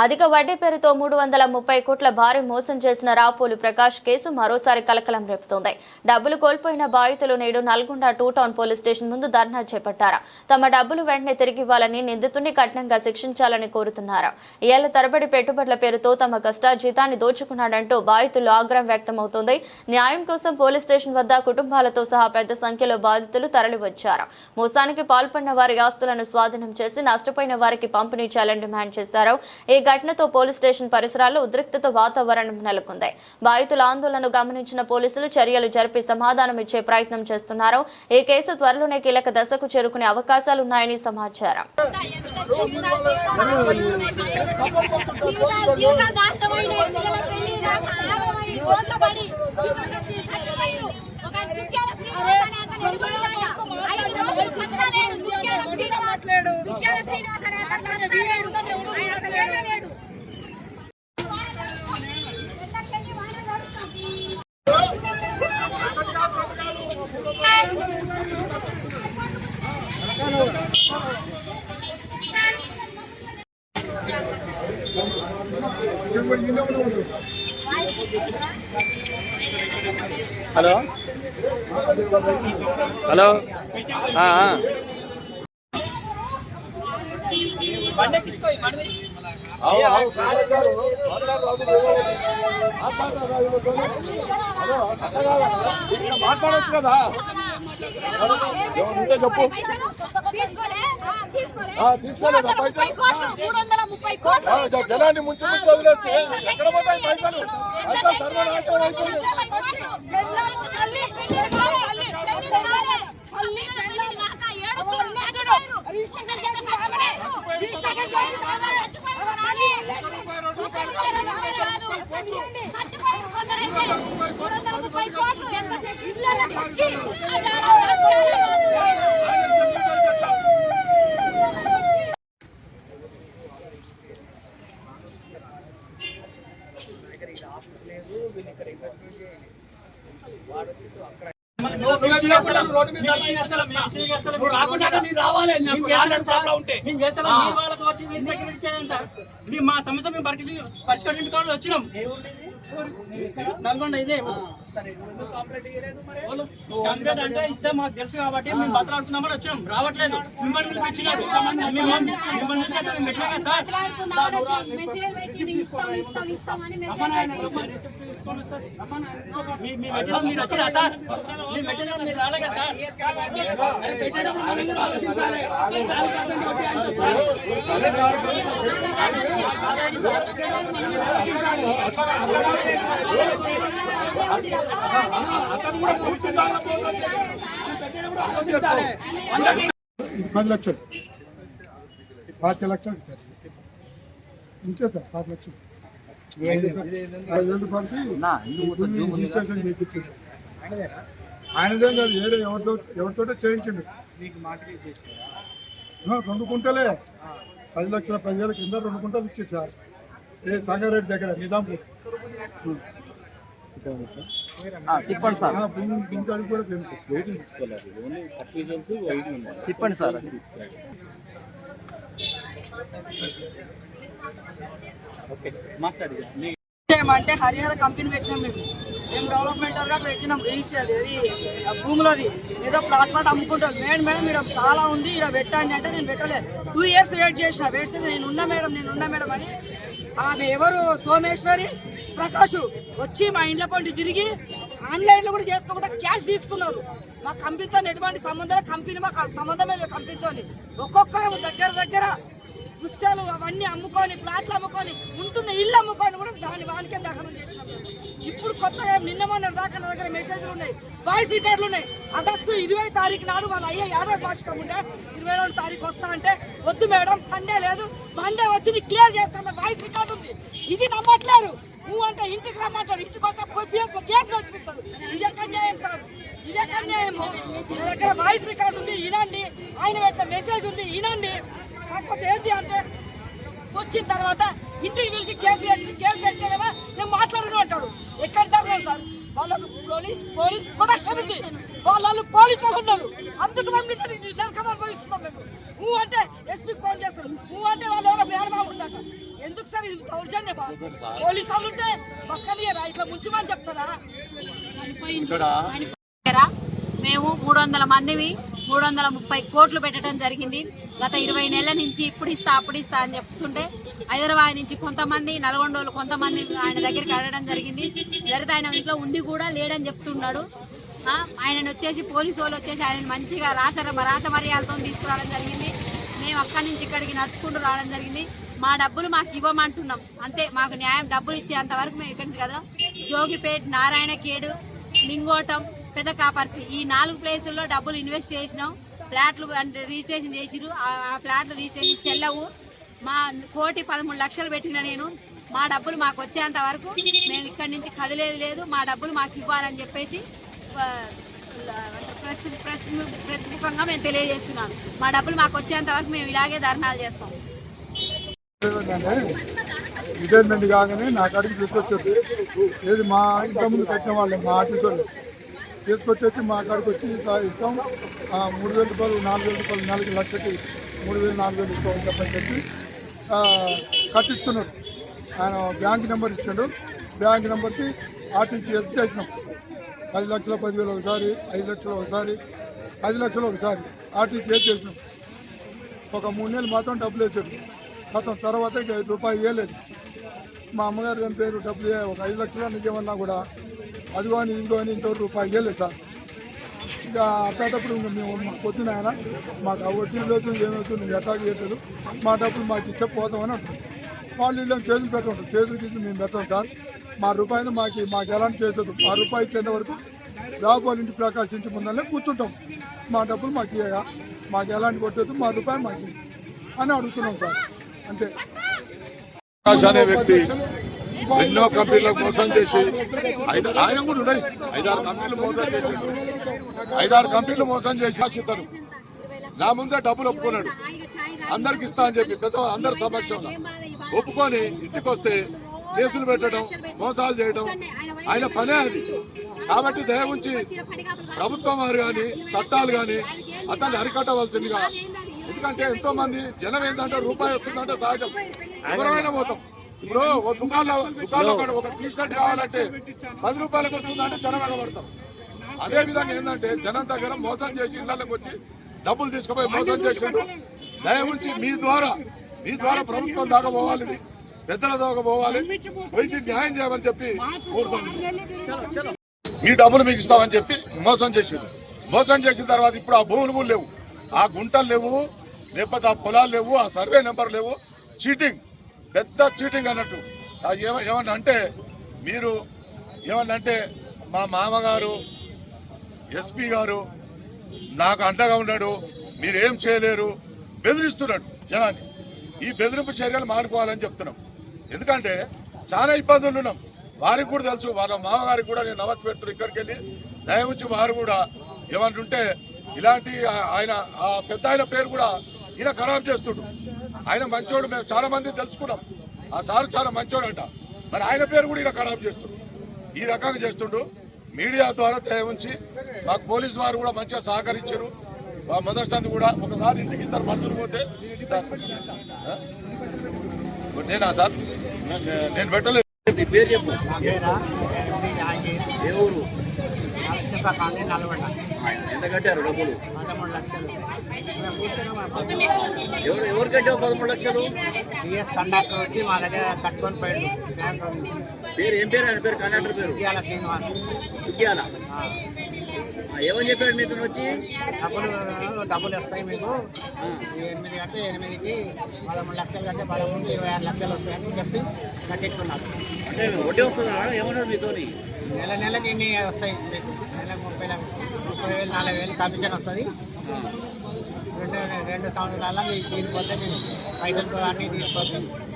అధిక వడ్డీ పేరుతో మూడు వందల ముప్పై కోట్ల భారీ మోసం చేసిన రాపోలు ప్రకాష్ కేసు మరోసారి కలకలం రేపుతోంది. డబ్బులు కోల్పోయిన బాధితులు నేడు Nalgonda two town police station ముందు ధర్నా చేపట్టారు. తమ డబ్బులు వెంటనే తిరిగి ఇవ్వాలని నిందితుడిని కఠినంగా శిక్షించాలని కోరుతున్నారు. ఏళ్ళ తరబడి పెట్టుబడుల పేరుతో తమ కష్టార్జితాన్ని దోచుకున్నాడంటూ బాధితులు ఆగ్రహం వ్యక్తమవుతోంది. న్యాయం కోసం పోలీస్ స్టేషన్ వద్ద కుటుంబాలతో సహా పెద్ద సంఖ్యలో బాధితులు తరలివచ్చారు. మోసానికి పాల్పడిన వారి ఆస్తులను స్వాధీనం చేసి నష్టపోయిన వారికి పంపిణీ చేయాలని డిమాండ్ చేశారు. ఈ ఘటనతో పోలీస్ స్టేషన్ పరిసరాల్లో ఉద్రిక్తత వాతావరణం నెలకొంది. బాధితుల ఆందోళనను గమనించిన పోలీసులు చర్యలు జరిపి సమాధానం ఇచ్చే ప్రయత్నం చేస్తున్నారు. ఈ కేసు త్వరలోనే కీలక దశకు చేరుకునే అవకాశాలున్నాయని సమాచారం. జీవితాలు శ్రీనివాస్ అనే అతను వెళ్ళిపోయాడట. ఐదు రోజులు సత్తాలేడు. దుఃఖాల శ్రీనివాస్. దుఃఖాల శ్రీనివాస్ అనే అతను సత్తాలేడు. ఆయన అసలు ఏడవలేడు. Hello hello. ఆ, ఆ. మాట్లాడొచ్చు కదా ఉంటే చెప్పు జనాన్ని ముంచి ముంచి వదిలేస్తే ఎక్కడ పోతాయి పైసలు పైసలు సర్వనాశనం అయిపోయింది ఆమెనే, రిజిస్ట్రేషన్ చేసిన ఆమెనే. తల్లి, రిజిస్ట్రేషన్ ఆమెనే కాదు. చచ్చిపోయారు కొందరైతే. మూడు వందల ముప్పై కోట్లు ఎంతసేపు ఇళ్ళకి వచ్చి అజారం వచ్చారు. మా సమస్య మేము పరిష్కరి పరిష్కరించుకోవాలి వచ్చినాం. నల్గొండ ఇదే కంప్లైంట్ అంటే ఇస్తే మాకు తెలుసు కాబట్టి మేము బతలాడుతున్నామని వచ్చినాం రావట్లేదు. మిమ్మల్ని పిలిపించినారు. మిమ్మల్ని సార్. మీరు సార్ పది లక్షలు. పాతి లక్షలు సార్. ఇంతే సార్ పాతి లక్షలు. ఆయనదే కాదు వేరే ఎవరితో ఎవరితోటో చేయించిండు. రెండు కుంటలే. పది లక్షల పదివేల కింద రెండు కుంటలు ఇచ్చింది సార్. ఏ సంగారెడ్డి దగ్గర నిజాంపూర్. తిప్పండి సార్. కూడా తిప్పండి సార్. అంటే హరిహర కంపెనీ పెట్టినాం మేము. మేము డెవలప్మెంటల్గా పెట్టినాం రిజిస్టర్ అది ఆ భూమిలోది ఏదో ప్లాట్ ప్లాట్ అమ్ముకుంటారు. మేడం మేడం మీరు చాలా ఉంది ఇక్కడ పెట్టండి అంటే నేను పెట్టలేదు టూ ఇయర్స్ వెయిట్ చేసిన పెడితే నేను ఉన్నా మేడం నేను ఉన్నా మేడం అని. ఆమె ఎవరు? సోమేశ్వరి ప్రకాష్. వచ్చి మా ఇంట్లో పండి తిరిగి ఆన్లైన్లో కూడా చేసుకోకుండా క్యాష్ తీసుకున్నారు. మా కంపెనీతో ఎటువంటి సంబంధం కంపెనీ మాకు సంబంధమే లేదు కంపెనీతో ఒక్కొక్కరు దగ్గర దగ్గర పుస్తకాలు అవన్నీ అమ్ముకొని ప్లాట్లు అమ్ముకొని ఉంటున్న ఇల్లు అమ్ముకొని కూడా దాని వానికే దహనం చేసినాం. ఇప్పుడు కొత్తగా నిన్న మొన్న దాకా నా దగ్గర మెసేజ్లు ఉన్నాయి. వాయిస్ రికార్డులు ఉన్నాయి. ఆగస్టు ఇరవై తారీఖు నాడు వాళ్ళ అయ్యే ఏడవ భాషకం ఉండే. ఇరవై రెండు తారీఖు వస్తా అంటే వద్దు మేడం సండే లేదు. మండే వచ్చి క్లియర్ చేస్తాను వాయిస్ రికార్డు ఉంది. ఇది నమ్మట్లేరు నువ్వు అంటే ఇంటికి రమ్మంటాడు ఇంటికి వస్తే పోయి కేసు నడిపిస్తాడు ఇదే అన్యాయం సార్? ఇదే అన్యాయం నా దగ్గర వాయిస్ రికార్డు ఉంది వినండి. ఆయన పెట్టిన మెసేజ్ ఉంది వినండి. కాకపోతే ఏంటి అంటే వచ్చిన తర్వాత ఇంటికి పిలిచి కేసు పెట్టి కేసు పెట్టే కదా నేను మాట్లాడను అంటాడు. ఎక్కడ తగ్గలేదు సార్? వాళ్ళకు పోలీస్ పోలీస్ ప్రొటెక్షన్ ఉంది. వాళ్ళు పోలీసులు ఉన్నారు. అందుకు మేము ఇక్కడికి నరకమని పోయిస్తున్నాం మేము. నువ్వు అంటే ఎస్పీ ఫోన్ చేస్తాడు. నువ్వు అంటే వాళ్ళు ఎవరో మేనమామ ఉండట ఎందుకు సార్ దౌర్జన్యమా? పోలీసు వాళ్ళు ఉంటే పక్కన ఇట్లా ముంచమని చెప్తారా? దగ్గర మేము మూడు వందల మందివి మూడు వందల ముప్పై కోట్లు పెట్టడం జరిగింది. గత ఇరవై నెలల నుంచి ఇప్పుడు ఇస్తా అప్పుడు ఇస్తా అని చెప్తుంటే హైదరాబాద్ నుంచి కొంతమంది నల్గొండ వాళ్ళు కొంతమంది ఆయన దగ్గరికి అడగడం జరిగింది. జరిగితే ఆయన ఇంట్లో ఉండి కూడా లేడని చెప్తున్నాడు. ఆయనను వచ్చేసి పోలీసు వాళ్ళు వచ్చేసి ఆయన మంచిగా రాస రాత మర్యాదలతో తీసుకురావడం జరిగింది. మేము అక్కడి నుంచి ఇక్కడికి నడుచుకుంటూ రావడం జరిగింది. మా డబ్బులు మాకు ఇవ్వమంటున్నాం. అంతే మాకు న్యాయం డబ్బులు ఇచ్చేంత వరకు మేము ఇక్కడికి కదా. జోగిపేట్ నారాయణఖేడు లింగోటం పెద్ద కాపర్తి ఈ నాలుగు ప్లేసుల్లో డబ్బులు ఇన్వెస్ట్ చేసినాం. ఫ్లాట్లు అంటే రిజిస్ట్రేషన్ చేసిరు. ఆ ఫ్లాట్లు రిజిస్ట్రేషన్ చెల్లవు. మా కోటి పదమూడు లక్షలు పెట్టిన నేను. మా డబ్బులు మాకు వచ్చేంత వరకు మేము ఇక్కడి నుంచి కదిలేదు లేదు. మా డబ్బులు మాకు ఇవ్వాలని చెప్పేసి ప్రతిముఖంగా మేము తెలియజేస్తున్నాను మా డబ్బులు మాకు వచ్చేంత వరకు మేము ఇలాగే ధర్నాలు చేస్తాం. రిటైర్మెంట్ కాగానే నా కాడికి తీసుకొచ్చారు. ఏది మా ఇంత ముందు కట్టిన వాళ్ళు మా ఆర్టీసీ తీసుకొచ్చి తీసుకొచ్చేసి మా కాడికి వచ్చి ఇస్తాం. ఆ, మూడు వేల రూపాయలు నాలుగు వేల రూపాయలు నెలకి లక్షకి మూడు వేలు నాలుగు వేలు ఇస్తాం చెప్పని చెప్పి కట్టిస్తున్నారు. ఆయన బ్యాంక్ నెంబర్ ఇచ్చాడు. బ్యాంక్ నెంబర్కి ఆర్టీసీ చేసినాం. పది లక్షల పదివేలు ఒకసారి ఐదు లక్షలు ఒకసారి పది లక్షలు ఒకసారి ఆర్టీసీ చేసినాం. ఒక మూడు నెలలు మాత్రం డబ్బులు వేసాడు మొత్తం తర్వాత ఇక ఐదు రూపాయలు ఇవ్వలేదు. మా అమ్మగారు పేరు డబ్బులు ఒక ఐదు లక్షలు నిజమన్నా కూడా అదిగో అని ఇదిగో అని ఇంతవరకు రూపాయలు ఇవ్వలేదు సార్. ఇక అట్లాంటప్పుడు మేము మాకు పొద్దున ఆయన మాకు ఆ వడ్డీ లేదు ఏమవుతుంది ఎట్లా చేయట్లేదు. మా డబ్బులు మాకు ఇచ్చే పోతామని వాళ్ళు ఇళ్ళని కేసులు పెట్టండి కేసులు తీసి మేము పెట్టాం సార్. మా రూపాయిని మాకు మాకు ఎలాంటి చేసేది మా రూపాయి ఇచ్చేంత వరకు రాబోలు ఇంటి ప్రకాశ్ ఇంటి ముందరనే కూర్చుంటాం. మా డబ్బులు మాకు ఇయ్యగా. మాకు ఎలాంటి కొట్టేది మా రూపాయి మాకు అని అడుగుతున్నాం సార్. అంతే. అనే వ్యక్తి ఎన్నో కంపెనీలకు మోసం చేసి ఐదు- ఆయన కూడా ఉన్నాయి ఐదారు కంపెనీలు మోసం చేసి ఐదారు కంపెనీలు మోసం చేసి ఆశితను నా ముందే డబ్బులు ఒప్పుకున్నాడు. అందరికి ఇస్తా అని చెప్పి పెద్ద అందరి సమక్షంలో ఒప్పుకొని ఇంటికి వస్తే కేసులు పెట్టడం మోసాలు చేయడం ఆయన పనే అది. కాబట్టి దయ ఉంచి ప్రభుత్వం వారు కానీ చట్టాలు కానీ అతన్ని అరికట్టవలసిందిగా. ఎందుకంటే ఎంతో మంది జనం ఏంటంటే రూపాయి వస్తుందంటే సహజం. ఎవరమైనా పోతాం. ఇప్పుడు ఒక దుకాణంలో దుకాణంలో ఒక టీ షర్ట్ కావాలంటే పది రూపాయలకు వస్తుందంటే జనం ఎగబడతాం. అదే విధంగా ఏంటంటే జనం దగ్గర మోసం చేసి ఇళ్ళకు వచ్చి డబ్బులు తీసుకుపోయి మోసం చేసిండు దయ మీ ద్వారా మీ ద్వారా ప్రభుత్వం దాకా పోవాలి. పెద్దల దాకా పోవాలి. పోయి న్యాయం చేయమని చెప్పి కోరుతున్నాను మీ డబ్బులు మీకు ఇస్తామని చెప్పి మోసం చేసిండు మోసం చేసిన తర్వాత ఇప్పుడు ఆ భూములు కూడా లేవు. ఆ గుంటలు లేవు. లేకపోతే ఆ పొలాలు లేవు. ఆ సర్వే నెంబర్ లేవు. చీటింగ్. పెద్ద చీటింగ్ అన్నట్టు. ఏమన్నా అంటే మీరు ఏమన్నా అంటే మా మామగారు ఎస్పీ గారు నాకు అండగా ఉన్నాడు మీరేం చేయలేరు బెదిరిస్తున్నాడు జనాన్ని. ఈ బెదిరింపు చర్యలు మానుకోవాలని చెప్తున్నాం. ఎందుకంటే చాలా ఇబ్బందులు ఉన్నాం. వారికి కూడా తెలుసు వాళ్ళ మామగారికి కూడా నేను నమస్ పెడుతున్నాను ఇక్కడికి వెళ్ళి. దయవుంచి వారు కూడా ఏమంటుంటే ఇలాంటి ఆయన ఆ పెద్ద ఆయన పేరు కూడా ఈయన ఖరాబ్ చేస్తుండ్రు ఆయన మంచోడు మేము చాలా మంది తెలుసుకున్నాం. ఆ సారు చాలా మంచోడు అంట మరి ఆయన పేరు కూడా ఈయన ఖరాబ్ చేస్తుడు. ఈ రకంగా చేస్తుండు. మీడియా ద్వారా దయ ఉంచి మాకు పోలీసు వారు కూడా మంచిగా సహకరించారు. మా మొదటి కూడా ఒకసారి ఇంటికి ఇద్దరు మనుషులు పోతే? నేనా సార్? నేను పెట్టలేదు. పేరు చెప్పు. ఎంత కట్టారు డబ్బులు? పదమూడు లక్షలు. ఎవరు ఎవరు కట్టావు పదమూడు లక్షలు? బిఎస్ కండక్టర్ వచ్చి మా దగ్గర కట్టుకొని పోయాడు పేరు ఏం పేరు? ఆయన పేరు కండక్టర్ పేరు? ఇవాళ శ్రీనివాస్. ఆ, ఏమని చెప్పాడు నీతో వచ్చి? డబ్బులు డబ్బులు వస్తాయి మీకు. ఎనిమిది కడితే ఎనిమిదికి పదమూడు లక్షలు కడితే పదమూడు ఇరవై ఆరు లక్షలు వస్తాయని చెప్పి కట్టించుకున్నారు. అంటే వడ్డీ వస్తుందా? ఏమన్నాడు మీతోని? నెల నెలకి ఇన్ని వస్తాయి? మీకు నెలకు ముప్పై లక్ష- ముప్పై వేలు నలభై వేలు కమిషన్ వస్తుంది. రెండు రెండు సంవత్సరాల మీకు తీరిపోతే మీరు పైసలతో అన్నీ తీరిపోతే చెప్పారు.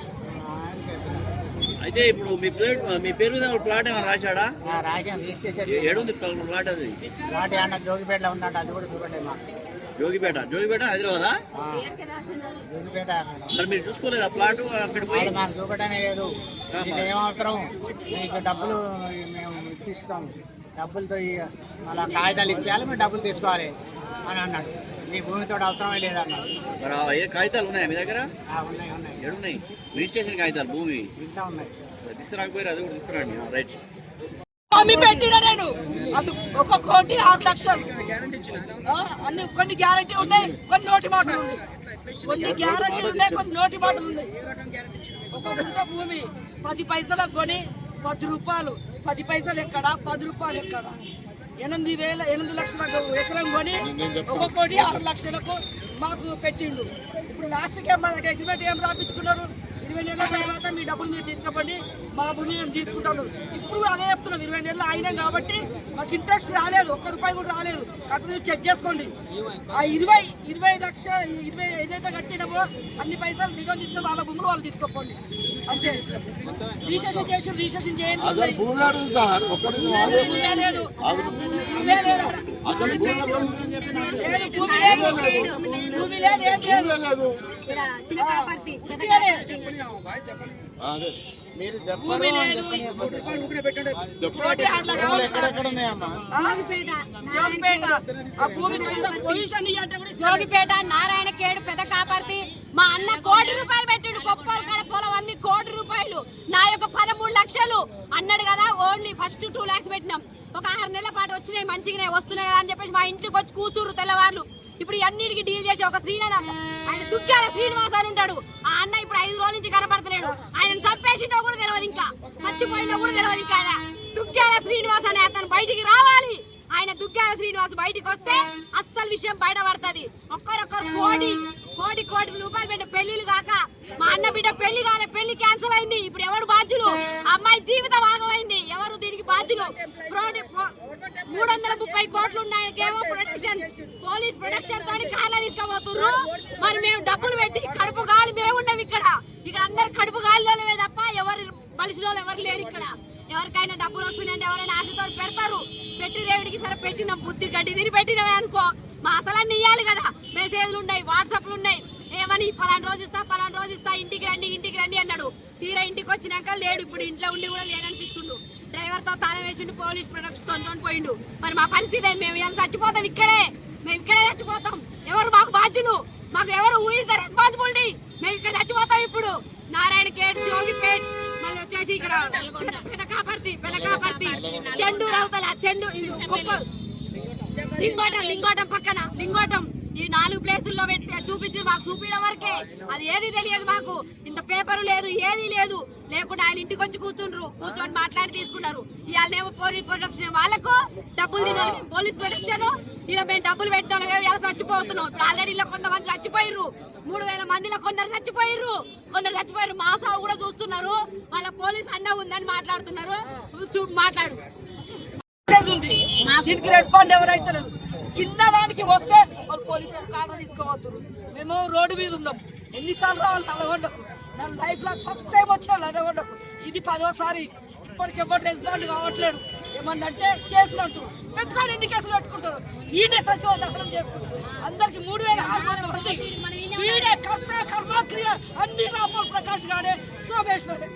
అయితే ఇప్పుడు మీ పేరు మీ పేరు మీద ఒక ప్లాట్ ఏమైనా రాశాడా? ఆ, రాజ్యం రిజిస్ట్రేషన్ ఏడుంది ప్లాట్ అది? లాంటి అన్న జోగిపేటలో ఉందంట అది కూడా చూపెట్టే మాకు. జోగిపేట. జోగిపేట హైదరాబాదా? జోగిపేట మరి మీరు చూసుకోలేదా ప్లాట్ అక్కడ పోయి? మాకు లేదు. మీకు ఏం అవసరం మీకు డబ్బులు మేము ఇప్పిస్తాం. డబ్బులతో మళ్ళా కాగితాలు ఇచ్చేయాలి మీరు డబ్బులు తీసుకోవాలి అని అన్నాడు. నీ భూమితో అవసరమే లేదన్నారు. మరి ఆ ఏ కాగితాలు ఉన్నాయా మీ దగ్గర? ఆ, ఉన్నాయి ఉన్నాయి. ఏడున్నాయి? రిజిస్ట్రేషన్ కాగితాలు భూమి? ఇంత ఉన్నాయి. తీసుకురాకపోయారు అది కూడా తీసుకురండి. రైట్. హామీ పెట్టిన నేను? అది ఒక కోటి ఆరు లక్షలు. ఆ, అన్ని కొన్ని గ్యారంటీ ఉన్నాయి కొన్ని నోటి మాటలు ఉన్నాయి. కొన్ని గ్యారంటీ ఉన్నాయి కొన్ని నోటి మాటలు ఉన్నాయి. ఒక గుంట భూమి పది పైసలకు కొని పది రూపాయలు. పది పైసలు ఎక్కడ? పది రూపాయలు ఎక్కడ? ఎనిమిది వేల ఎనిమిది లక్షలకు ఎకరం కొని ఒక్కొక్కటి ఆరు లక్షలకు మాకు పెట్టిండు. ఇప్పుడు లాస్ట్కే మనకి అగ్రిమెంట్ ఏం రాపించుకున్నారు? ఇరవై నెలల తర్వాత మీ డబ్బులు మీరు తీసుకోండి మా భూమి మేము తీసుకుంటాను ఇప్పుడు అదే చెప్తున్నాం ఇరవై నెలలు అయినాం కాబట్టి మాకు ఇంట్రెస్ట్ రాలేదు ఒక్క రూపాయి కూడా రాలేదు. కాకపోతే మీరు చెక్ చేసుకోండి. ఆ ఇరవై ఇరవై లక్ష ఇరవై ఏదైతే కట్టినామో అన్ని పైసలు రిటర్న్ తీసుకుని వాళ్ళ భూములు వాళ్ళు తీసుకోండి రిజిస్ట్రేషన్ చేసి రిజిస్ట్రేషన్ చేయండి. మీరు. జోగిపేట నారాయణ కేడు పెద్ద కాపర్తి మా అన్న కోటి రూపాయలు పెట్టిండు కొప్పలు కాడ పొలం అమ్మి కోటి రూపాయలు. నా యొక్క పదమూడు లక్షలు. అన్నాడు కదా ఓన్లీ ఫస్ట్ టూ ల్యాక్స్ పెట్టినాం. ఒక ఆరు నెలల పాటు వచ్చినాయి మంచిగానే వస్తున్నాయి కదా అని చెప్పేసి మా ఇంటికి వచ్చి కూతురు తెల్లవార్లు. ఇప్పుడు అన్నిటికి డీల్ చేసి ఒక శ్రీనాథ్ ఆయన దుగ్గాల శ్రీనివాస్ అని ఉంటాడు. ఆ అన్న ఇప్పుడు ఐదు రోజుల నుంచి కనపడతలేడు. ఆయన చంపేసిండో కూడా తెలియదు ఇంకా. చచ్చిపోయిందో కూడా తెలియదు ఇంకా దుగ్గాల శ్రీనివాస్ అనే అతను బయటికి రావాలి. ఆయన దుగ్గాల శ్రీనివాస్ బయటకు వస్తే అస్సలు విషయం బయటపడుతుంది. ఒక్కరొక్కరు కోటి కోటి కోటి రూపాయలు పెట్టి పెళ్ళిలు కాక మా అన్న బిడ్డ పెళ్ళి కాలే పెళ్ళి క్యాన్సిల్ అయింది. ఇప్పుడు ఎవరు బాధ్యులు? అమ్మాయి జీవిత భాగమైంది ఎవరు దీనికి బాధ్యులు? మూడు వందల ముప్పై కోట్లు ఉన్నాయనికేమో ప్రొటెక్షన్ పోలీస్ ప్రొటెక్షన్ తోటి కార్లో తీసుకోబోతున్నారు మరి మేము డబ్బులు పెట్టి కడుపు గాలి మేము ఉన్నాం ఇక్కడ. ఇక్కడ అందరు కడుపు గాలిలోనే తప్ప ఎవరు మనిషిలో ఎవరు లేరు ఇక్కడ. ఎవరికైనా డబ్బులు వస్తున్నాయంటే ఎవరైనా ఆశతో పెడతారు. పెట్టి రేవుడికి సరే పెట్టిన బుద్ధి గడ్డి తిని పెట్టినవే అనుకో. మా అసలన్నీ ఇయ్యాలి కదా. మెసేజ్లు ఉన్నాయి వాట్సాప్లు ఉన్నాయి. ఏమని పలానా రోజు ఇస్తా పలానా రోజు ఇస్తా ఇంటికి రండి ఇంటికి రండి అన్నాడు. తీరా ఇంటికి వచ్చినాక లేడు ఇప్పుడు ఇంట్లో ఉండి కూడా లేదనిపిస్తుండు డ్రైవర్తో తాళం వేసిండు పోలీస్ ప్రొడక్షన్తో పోయిండు. మరి మా పరిస్థితి మేము ఇలా చచ్చిపోతాం ఇక్కడే. మేము ఇక్కడే చచ్చిపోతాం. ఎవరు మాకు బాధ్యులు? మాకు ఎవరు ఊహిస్తే రెస్పాన్సిబిలిటీ మేము ఇక్కడ చచ్చిపోతాం ఇప్పుడు. నారాయణ కేట్ జోగిపేట్ మళ్ళీ వచ్చేసి ఇక్కడ పెద్ద కాపర్తి పెద్ద కాపర్తి. చెండు రౌతల చెండు ఇది లింగోటం లింగోటం పక్కన లింగోటం. ఈ నాలుగు ప్లేసుల్లో పెట్టి చూపించి మాకు చూపించడం వరకే. అది ఏది తెలియదు మాకు. ఇంత పేపర్ లేదు ఏది లేదు. లేకుండా ఆయన ఇంటికి వచ్చి కూర్చుండ్రు. కూర్చొని మాట్లాడి తీసుకున్నారు. ఇవాళనేమో పోలీస్ ప్రొటెక్షన్ వాళ్ళకు డబ్బులు తినాలి పోలీస్ ప్రొటెక్షన్. ఇలా మేము డబ్బులు పెట్టాలి ఇలా చచ్చిపోతున్నాం. ఇప్పుడు ఆల్రెడీ ఇలా కొంతమంది చచ్చిపోయిర్రు. మూడు వేల మందిలో కొందరు చచ్చిపోయిర్రు. కొందరు చచ్చిపోయారు మా సాగు కూడా చూస్తున్నారు. వాళ్ళ పోలీస్ అండ ఉందని మాట్లాడుతున్నారు. చూ మాట్లాడు. దీనికి రెస్పాండ్ ఎవరైతే లేదు చిన్నదానికి వస్తే వాళ్ళు పోలీసులు కాడ తీసుకోవద్దు. మేము రోడ్డు మీద ఉన్నాం. ఎన్నిసార్లు రావాలి నల్లగొండకు నా లైఫ్లో ఫస్ట్ టైం వచ్చిన నల్లగొండకు ఇది పదోసారి. ఇప్పటికి ఎవరు రెస్పాండ్ కావట్లేదు. ఏమన్నంటే కేసులు అంటూ పెట్టుకొని ఎన్ని కేసులు పెట్టుకుంటారు? ఈయనే సచివ దహనం చేసుకుంటారు. అందరికి మూడు వేల ఆరు వందల మంది. వీడే కర్త కర్మక్రియ అన్ని రాపోల్ ప్రకాష్ గాడే సోమేశ్వరే.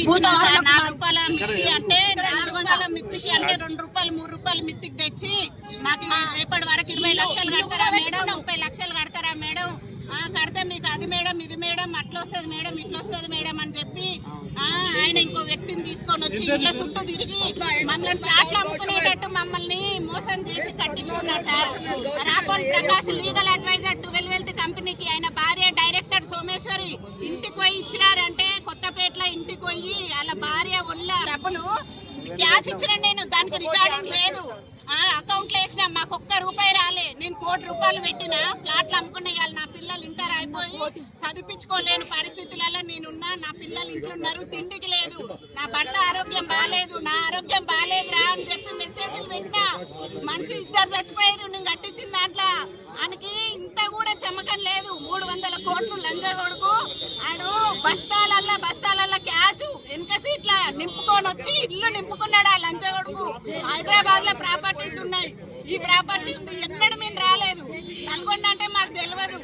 ఇచ్చిన నాలుగు రూపాయల మిత్తి అంటే నాలుగు రూపాయల మిత్తికి అంటే రెండు రూపాయలు మూడు రూపాయలు మిత్తికి తెచ్చి మాకు రేపటి వరకు ఇరవై లక్షలు కడతారా మేడం? ముప్పై లక్షలు కడతారా మేడం? ఆ కడితే మీకు అది మేడం ఇది మేడం అట్లా వస్తుంది మేడం ఇట్లా వస్తుంది మేడం అని చెప్పి ఆ ఆయన ఇంకో వ్యక్తిని తీసుకొని వచ్చి ఇట్లా చుట్టూ తిరిగి మమ్మల్ని ప్లాట్లు అమ్ముకునేటట్టు మమ్మల్ని మోసం చేసి కట్టించుకున్నారు sir. Rapan Prakash legal advisor twelve wealth కంపెనీకి ఆయన భార్య డైరెక్టర్ సోమేశ్వరి ఇంటికి పోయి ఇచ్చినారంటే కొత్తపేటలో ఇంటికి పోయి వాళ్ళ భార్య ఒళ్ళ డబ్బులు క్యాష్ ఇచ్చిన నేను దానికి రికార్డింగ్ లేదు. ఆ అకౌంట్లో వేసిన మాకు ఒక్క రూపాయి రాలే. నేను కోటి రూపాయలు పెట్టిన ప్లాట్లు అమ్ముకున్న ఇవాళ నా పిల్లలు ఇంటర్ అయిపోయి చదివించుకోలేని పరిస్థితులలో నేనున్నా. నా పిల్లలు ఇంట్లో ఉన్నారు తిండికి లేదు. నా భర్త ఆరోగ్యం బాగాలేదు నా ఆరోగ్యం బాగాలేదురా అని చెప్పి మెసేజ్లు మనిషి ఇద్దరు చచ్చిపోయారు నేను కట్టించిన దాంట్లో ఆయనకి ఇంత కూడా చెమకం లేదు. మూడు వందల కోట్లు లంజ కొడుకు ఆడు బస్తాలల్లా బస్తాలల్లా క్యాష్ వెనక సీట్ల నింపుకొని వచ్చి ఇల్లు నింపుకున్నాడు ఆ లంచ కొడుకు. హైదరాబాద్లో ప్రాపర్టీస్ ఉన్నాయి. ఈ ప్రాపర్టీ ఉంది ఎన్నడూ మేము రాలేదు. నల్గొండ అంటే మాకు తెలియదు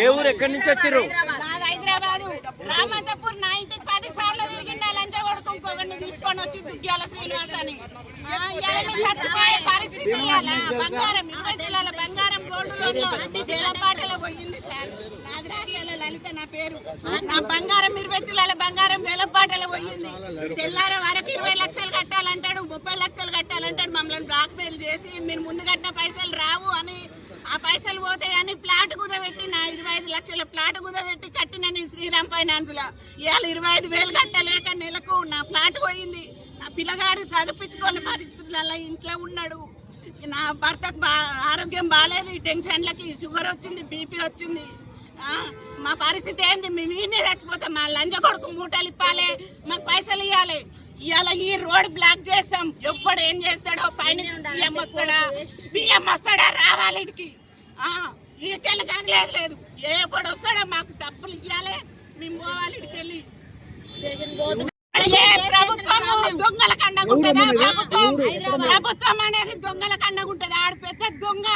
ఏ ఊరు ఎక్కడి నుంచి వచ్చారు హైదరాబాద్. రామంతపూర్ నా ఇంటికి పది సార్లు తిరిగిండా లంచ కొడుకు ఇంకొకరిని తీసుకొని వచ్చి అని. ఆ, ఇవాళ మీరు చచ్చిపోయే పరిస్థితి బంగారం ఇరవై తులాల బంగారం గోల్డ్ లోన్లో వేలపాటలో పోయింది సార్. లలిత నా పేరు. నా బంగారం ఇరవై తులాల బంగారం వేలపాటలో పోయింది. తెల్లార వరకు ఇరవై లక్షలు కట్టాలంటాడు ముప్పై లక్షలు కట్టాలంటాడు మమ్మల్ని బ్లాక్ మెయిల్ చేసి మీరు ముందు కట్టిన పైసలు రావు అని ఆ పైసలు పోతాయి అని ప్లాట్ కుదబెట్టి నా ఇరవై ఐదు లక్షల ప్లాట్ కుదబెట్టి కట్టిన నేను శ్రీరామ్ ఫైనాన్స్లో ఇవాళ ఇరవై ఐదు వేలు కట్టలేక నెలకు నా ప్లాట్ పోయింది నా పిల్లగాడు చదివించుకోని పరిస్థితులలో ఇంట్లో ఉన్నాడు. నా భర్తకు బా ఆరోగ్యం బాగాలేదు ఈ టెన్షన్లకి షుగర్ వచ్చింది బీపీ వచ్చింది. ఆ, మా పరిస్థితి ఏంది? మేము ఈయనే చచ్చిపోతాం. మా లంచ కొడుకు మూటలు ఇప్పాలి మాకు పైసలు ఇవ్వాలి ఇవాళ ఈ రోడ్ బ్లాక్ చేస్తాం. ఎప్పుడు ఏం చేస్తాడో పైన సీఎం వస్తాడా? బియ్యం వస్తాడా? రావాలి ఇడికి ఇడికెళ్ళి కానీ లేదు. లేదు ఎప్పుడు వస్తాడో మాకు డబ్బులు ఇవ్వాలి మేము పోవాలి ఇడికెళ్ళి ప్రభుత్వం దొంగల కండగుంటదా ప్రభుత్వం ప్రభుత్వం అనేది దొంగల కండగుంటదా ఆడ పెద్ద దొంగ.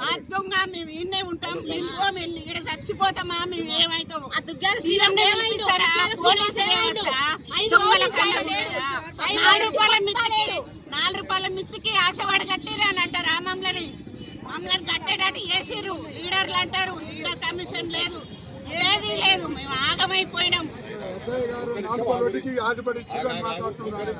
ఆ దొంగ మేము ఇన్నే ఉంటాం. మేము పోం ఇన్ని ఇక్కడ చచ్చిపోతామా? మేము ఏమైతాం సీఎం ని పిలిపిస్తారా? పోలీసు వ్యవస్థ దొంగల కండగుంటదా? నాలుగు రూపాయల మిత్తికి నాలుగు రూపాయల మిత్తికి ఆశవాడ కట్టిరు అని అంటారు ఆ మమ్మల్ని. మమ్మల్ని కట్టేటట్టు చేసిర్రు. లీడర్లు అంటారు. లీడర్ కమిషన్ లేదు. ఏది లేదు మేము ఆగమైపోయినాం. ఎస్ఐ గారు ఆశపడి మాట్లాడుతున్నారు.